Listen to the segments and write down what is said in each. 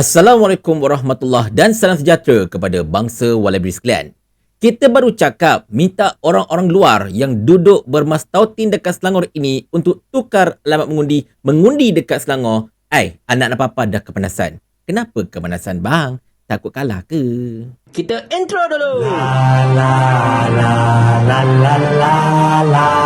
Assalamualaikum warahmatullahi dan salam sejahtera kepada bangsa Walabi sekalian. Kita baru cakap minta orang-orang luar yang duduk bermastautin dekat Selangor ini untuk tukar alamat mengundi, mengundi dekat Selangor. Ai, anak-anak papa dah kepanasan. Kenapa kepanasan bang? Takut kalah ke? Kita intro dulu. La la la la la la la la.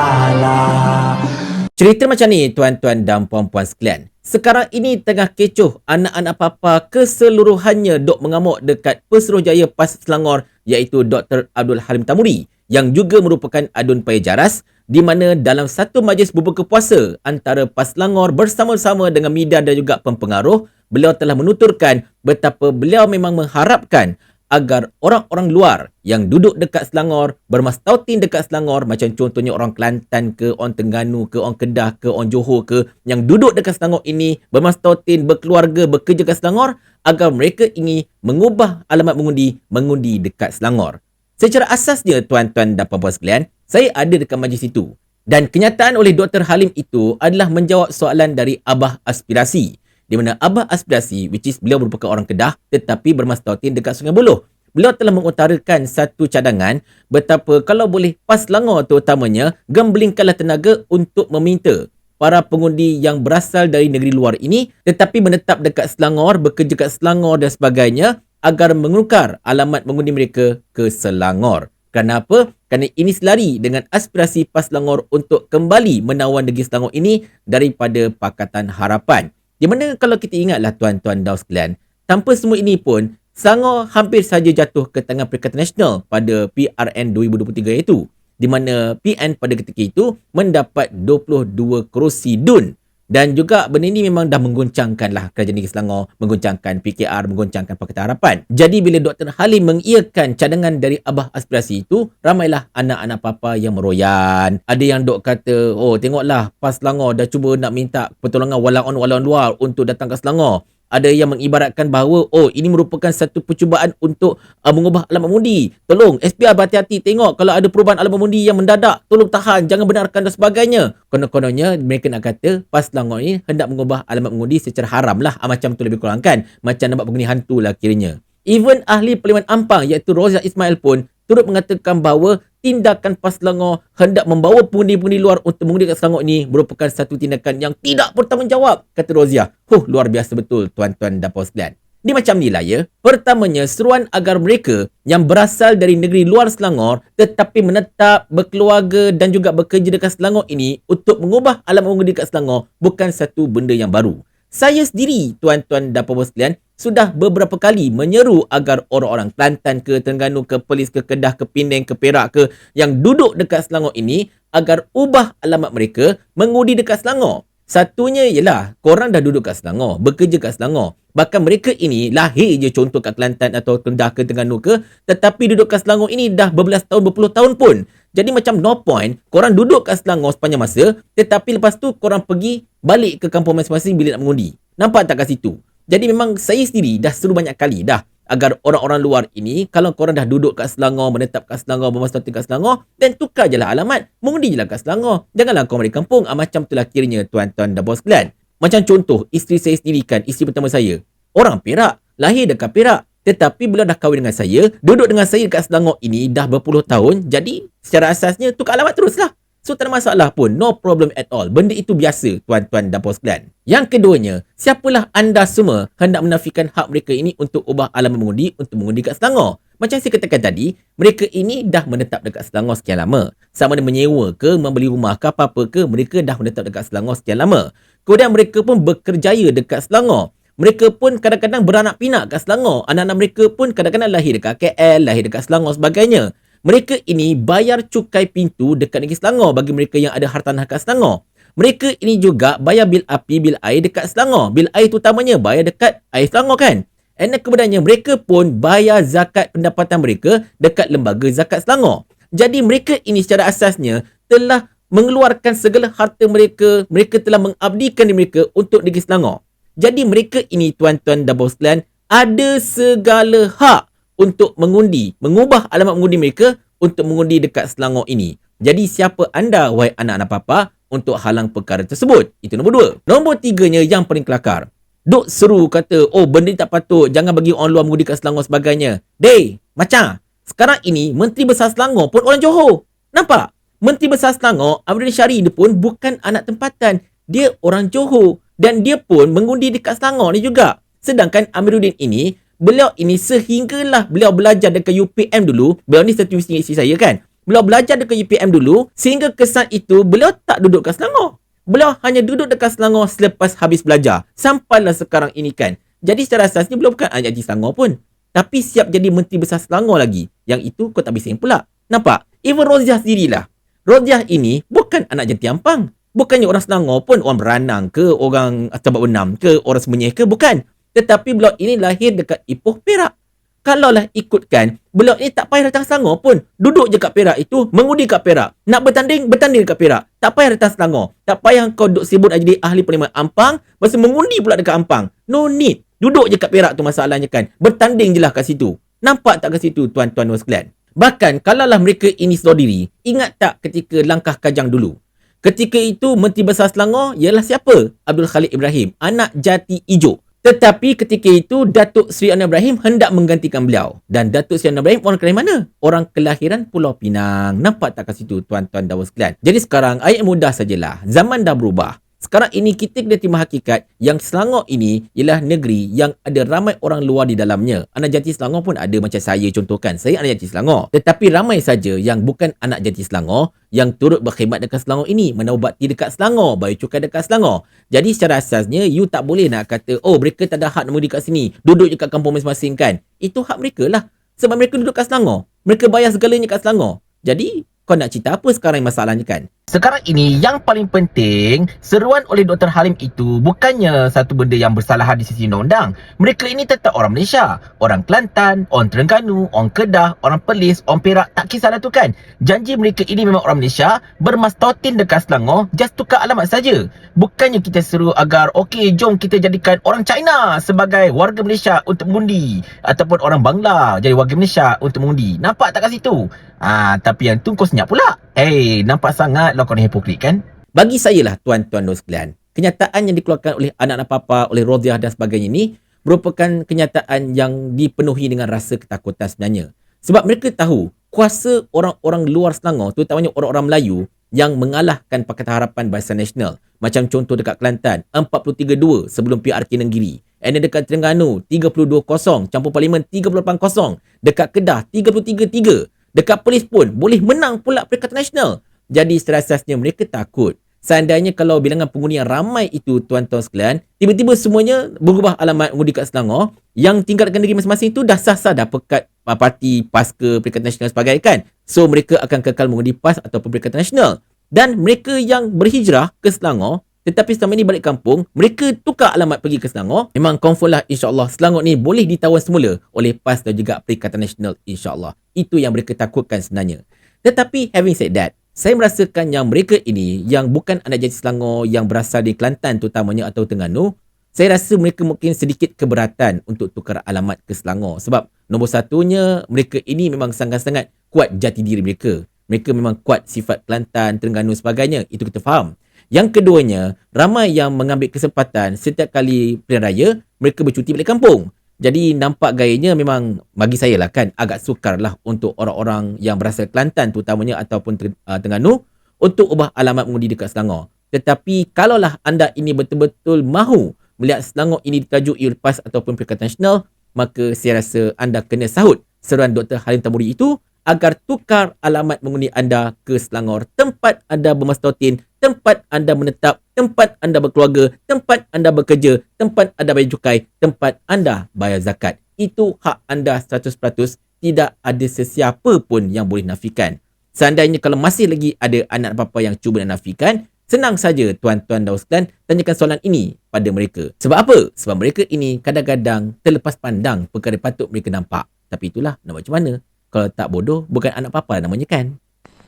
Cerita macam ni tuan-tuan dan puan-puan sekalian. Sekarang ini tengah kecoh anak-anak papa keseluruhannya dok mengamuk dekat Pesuruhjaya Pas Selangor iaitu Dr. Abdul Halim Tamuri yang juga merupakan adun paya jaras di mana dalam satu majlis berbuka puasa antara Pas Selangor bersama-sama dengan media dan juga pempengaruh beliau telah menuturkan betapa beliau memang mengharapkan agar orang-orang luar yang duduk dekat Selangor, bermastautin dekat Selangor, macam contohnya orang Kelantan ke, orang Tengganu ke, orang Kedah ke, orang Johor ke, yang duduk dekat Selangor ini, bermastautin, berkeluarga, bekerja dekat Selangor, agar mereka ingin mengubah alamat mengundi, mengundi dekat Selangor. Secara asasnya, tuan-tuan dan puan-puan sekalian, saya ada dekat majlis itu. Dan kenyataan oleh Dr. Halim itu adalah menjawab soalan dari Abah Aspirasi di mana Abah Aspirasi, which is beliau merupakan orang Kedah tetapi bermastautin dekat Sungai Buloh. Beliau telah mengutarakan satu cadangan betapa kalau boleh PAS Selangor terutamanya gembelingkanlah tenaga untuk meminta para pengundi yang berasal dari negeri luar ini tetapi menetap dekat Selangor, bekerja dekat Selangor dan sebagainya agar menukar alamat mengundi mereka ke Selangor. Kenapa? Kerana ini selari dengan aspirasi PAS Selangor untuk kembali menawan negeri Selangor ini daripada Pakatan Harapan. Di mana kalau kita ingatlah tuan-tuan dan sekalian, tanpa semua ini pun, Selangor hampir saja jatuh ke tangan Perikatan Nasional pada PRN 2023 itu. Di mana PN pada ketika itu mendapat 22 kerusi DUN. Dan juga benda ini memang dah mengguncangkan lah kerajaan negeri Selangor, mengguncangkan PKR, mengguncangkan Pakatan Harapan. Jadi bila Dr. Halim mengiyakan cadangan dari Abah Aspirasi itu, ramailah anak-anak papa yang meroyan. Ada yang dok kata, oh tengoklah PAS Selangor dah cuba nak minta pertolongan walaupun-walaupun luar untuk datang ke Selangor ada yang mengibaratkan bahawa oh ini merupakan satu percubaan untuk uh, mengubah alamat mengundi. Tolong SPR berhati-hati tengok kalau ada perubahan alamat mengundi yang mendadak, tolong tahan, jangan benarkan dan sebagainya. Konon-kononnya mereka nak kata PAS Selangor ini hendak mengubah alamat mengundi secara haram lah. Ah, macam tu lebih kurang kan. Macam nampak penghuni hantu lah kiranya. Even ahli Parlimen Ampang iaitu Rozia Ismail pun turut mengatakan bahawa tindakan PAS Selangor hendak membawa pengundi-pengundi luar untuk mengundi kat Selangor ini merupakan satu tindakan yang tidak bertanggungjawab, kata Rozia. Huh, luar biasa betul tuan-tuan dan puan sekalian. Ini macam ni lah ya. Pertamanya, seruan agar mereka yang berasal dari negeri luar Selangor tetapi menetap, berkeluarga dan juga bekerja dekat Selangor ini untuk mengubah alam mengundi dekat Selangor bukan satu benda yang baru. Saya sendiri, tuan-tuan dan puan sekalian, sudah beberapa kali menyeru agar orang-orang Kelantan ke Terengganu ke Perlis ke Kedah ke Penang ke Perak ke yang duduk dekat Selangor ini agar ubah alamat mereka mengundi dekat Selangor. Satunya ialah korang dah duduk kat Selangor, bekerja kat Selangor. Bahkan mereka ini lahir je contoh kat Kelantan atau Kedah ke Terengganu ke tetapi duduk kat Selangor ini dah berbelas tahun, berpuluh tahun pun. Jadi macam no point korang duduk kat Selangor sepanjang masa tetapi lepas tu korang pergi balik ke kampung masing-masing bila nak mengundi. Nampak tak kat situ? Jadi memang saya sendiri dah seru banyak kali dah agar orang-orang luar ini kalau korang dah duduk kat Selangor, menetap kat Selangor, bermasa kat Selangor dan tukar je lah alamat. Mengundi je lah kat Selangor. Janganlah korang balik kampung. Ah, macam itulah kiranya tuan-tuan dan bos sekalian. Macam contoh, isteri saya sendiri kan, isteri pertama saya. Orang Perak, lahir dekat Perak. Tetapi bila dah kahwin dengan saya, duduk dengan saya dekat Selangor ini dah berpuluh tahun. Jadi secara asasnya tukar alamat teruslah. So tak ada masalah pun, no problem at all. Benda itu biasa, tuan-tuan dan puan sekalian. Yang keduanya, siapalah anda semua hendak menafikan hak mereka ini untuk ubah alamat mengundi untuk mengundi kat Selangor? Macam saya katakan tadi, mereka ini dah menetap dekat Selangor sekian lama. Sama ada menyewa ke, membeli rumah ke, apa-apa ke, mereka dah menetap dekat Selangor sekian lama. Kemudian mereka pun bekerjaya dekat Selangor. Mereka pun kadang-kadang beranak pinak kat Selangor. Anak-anak mereka pun kadang-kadang lahir dekat KL, lahir dekat Selangor sebagainya mereka ini bayar cukai pintu dekat negeri Selangor bagi mereka yang ada hartanah kat Selangor. Mereka ini juga bayar bil api, bil air dekat Selangor. Bil air tu utamanya bayar dekat air Selangor kan? Dan kemudiannya mereka pun bayar zakat pendapatan mereka dekat lembaga zakat Selangor. Jadi mereka ini secara asasnya telah mengeluarkan segala harta mereka, mereka telah mengabdikan diri mereka untuk negeri Selangor. Jadi mereka ini tuan-tuan dan bos ada segala hak untuk mengundi, mengubah alamat mengundi mereka untuk mengundi dekat Selangor ini. Jadi siapa anda, wahai anak-anak papa, untuk halang perkara tersebut? Itu nombor dua. Nombor tiganya yang paling kelakar. Duk seru kata, oh benda ni tak patut, jangan bagi orang luar mengundi kat Selangor sebagainya. Dey, macam, sekarang ini Menteri Besar Selangor pun orang Johor. Nampak? Menteri Besar Selangor, Amrin Syari ni pun bukan anak tempatan. Dia orang Johor. Dan dia pun mengundi dekat Selangor ni juga. Sedangkan Amiruddin ini, beliau ini sehinggalah beliau belajar dekat UPM dulu. Beliau ni satu isteri saya kan. Beliau belajar dekat UPM dulu. Sehingga kesan itu, beliau tak duduk kat Selangor. Beliau hanya duduk dekat Selangor selepas habis belajar. Sampailah sekarang ini kan. Jadi secara asasnya beliau bukan anak jati Selangor pun. Tapi siap jadi Menteri Besar Selangor lagi. Yang itu kau tak bising pula. Nampak? Even Roziah sendirilah. Roziah ini bukan anak jati Ampang. Bukannya orang Selangor pun orang beranang ke, orang sebab benam ke, orang semenyih ke. Bukan. Tetapi beliau ini lahir dekat Ipoh Perak kalaulah ikutkan, beliau ni tak payah datang Selangor pun. Duduk je kat Perak itu, mengundi kat Perak. Nak bertanding, bertanding kat Perak. Tak payah datang Selangor. Tak payah kau duduk sibuk nak jadi ahli parlimen Ampang, masa mengundi pula dekat Ampang. No need. Duduk je kat Perak tu masalahnya kan. Bertanding je lah kat situ. Nampak tak kat situ tuan-tuan dan sekalian? Bahkan kalaulah mereka ini sedar diri, ingat tak ketika langkah kajang dulu? Ketika itu Menteri Besar Selangor ialah siapa? Abdul Khalid Ibrahim, anak jati ijo. Tetapi ketika itu Datuk Seri Anwar Ibrahim hendak menggantikan beliau. Dan Datuk Seri Anwar Ibrahim orang kelahiran mana? Orang kelahiran Pulau Pinang. Nampak tak kat situ tuan-tuan dan sekalian? Jadi sekarang ayat mudah sajalah. Zaman dah berubah. Sekarang ini kita kena terima hakikat yang Selangor ini ialah negeri yang ada ramai orang luar di dalamnya. Anak jati Selangor pun ada macam saya contohkan. Saya anak jati Selangor. Tetapi ramai saja yang bukan anak jati Selangor yang turut berkhidmat dekat Selangor ini. Menubati dekat Selangor, bayar cukai dekat Selangor. Jadi secara asasnya, you tak boleh nak kata, oh mereka tak ada hak nak dekat sini. Duduk je kat kampung masing-masing kan. Itu hak mereka lah. Sebab mereka duduk kat Selangor. Mereka bayar segalanya kat Selangor. Jadi, kau nak cerita apa sekarang masalahnya kan? Sekarang ini yang paling penting seruan oleh Dr. Halim itu bukannya satu benda yang bersalah di sisi undang-undang. Mereka ini tetap orang Malaysia. Orang Kelantan, orang Terengganu, orang Kedah, orang Perlis, orang Perak. Tak kisahlah tu kan. Janji mereka ini memang orang Malaysia. Bermastautin dekat Selangor. Just tukar alamat saja. Bukannya kita seru agar okey jom kita jadikan orang China sebagai warga Malaysia untuk mengundi. Ataupun orang Bangla jadi warga Malaysia untuk mengundi. Nampak tak kat situ? Ah, tapi yang tu kau senyap pula. Eh, hey, nampak sangat lah kau ni hipokrit kan? Bagi saya lah tuan-tuan dan sekalian, kenyataan yang dikeluarkan oleh anak-anak papa, oleh Roziah dan sebagainya ini merupakan kenyataan yang dipenuhi dengan rasa ketakutan sebenarnya. Sebab mereka tahu kuasa orang-orang luar Selangor, terutamanya orang-orang Melayu yang mengalahkan Pakatan Harapan Barisan Nasional. Macam contoh dekat Kelantan, 43-2 sebelum PRK Negeri. And dekat Terengganu, 32-0. Campur Parlimen, 38-0. Dekat Kedah, 33-3. Dekat polis pun boleh menang pula Perikatan Nasional. Jadi seterasasnya mereka takut. Seandainya kalau bilangan pengundi yang ramai itu tuan-tuan sekalian, tiba-tiba semuanya berubah alamat mengundi kat Selangor, yang tinggal dekat negeri masing-masing itu dah sah-sah dah pekat parti PAS ke Perikatan Nasional sebagai kan. So mereka akan kekal mengundi PAS atau Perikatan Nasional. Dan mereka yang berhijrah ke Selangor, tetapi selama ini balik kampung, mereka tukar alamat pergi ke Selangor. Memang confirm lah insyaAllah Selangor ni boleh ditawan semula oleh PAS dan juga Perikatan Nasional insyaAllah. Itu yang mereka takutkan sebenarnya. Tetapi having said that, saya merasakan yang mereka ini yang bukan anak jati Selangor yang berasal di Kelantan terutamanya atau Terengganu, saya rasa mereka mungkin sedikit keberatan untuk tukar alamat ke Selangor sebab nombor satunya mereka ini memang sangat-sangat kuat jati diri mereka. Mereka memang kuat sifat Kelantan, Terengganu sebagainya. Itu kita faham. Yang keduanya, ramai yang mengambil kesempatan setiap kali pilihan raya, mereka bercuti balik kampung. Jadi nampak gayanya memang bagi saya lah kan agak sukar lah untuk orang-orang yang berasal Kelantan terutamanya ataupun uh, Terengganu untuk ubah alamat mengundi dekat Selangor. Tetapi kalaulah anda ini betul-betul mahu melihat Selangor ini ditajuk lepas ataupun Perikatan Nasional, maka saya rasa anda kena sahut seruan Dr. Halim Tamuri itu agar tukar alamat mengundi anda ke Selangor tempat anda bermastautin, tempat anda menetap, tempat anda berkeluarga, tempat anda bekerja, tempat anda bayar cukai, tempat anda bayar zakat. Itu hak anda 100%, tidak ada sesiapa pun yang boleh nafikan. Seandainya kalau masih lagi ada anak bapa yang cuba nak nafikan, senang saja tuan-tuan dan sekalian tanyakan soalan ini pada mereka. Sebab apa? Sebab mereka ini kadang-kadang terlepas pandang perkara patut mereka nampak. Tapi itulah nak macam mana? Kalau tak bodoh, bukan anak papa namanya kan?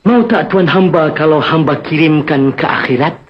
Mau tak tuan hamba kalau hamba kirimkan ke akhirat?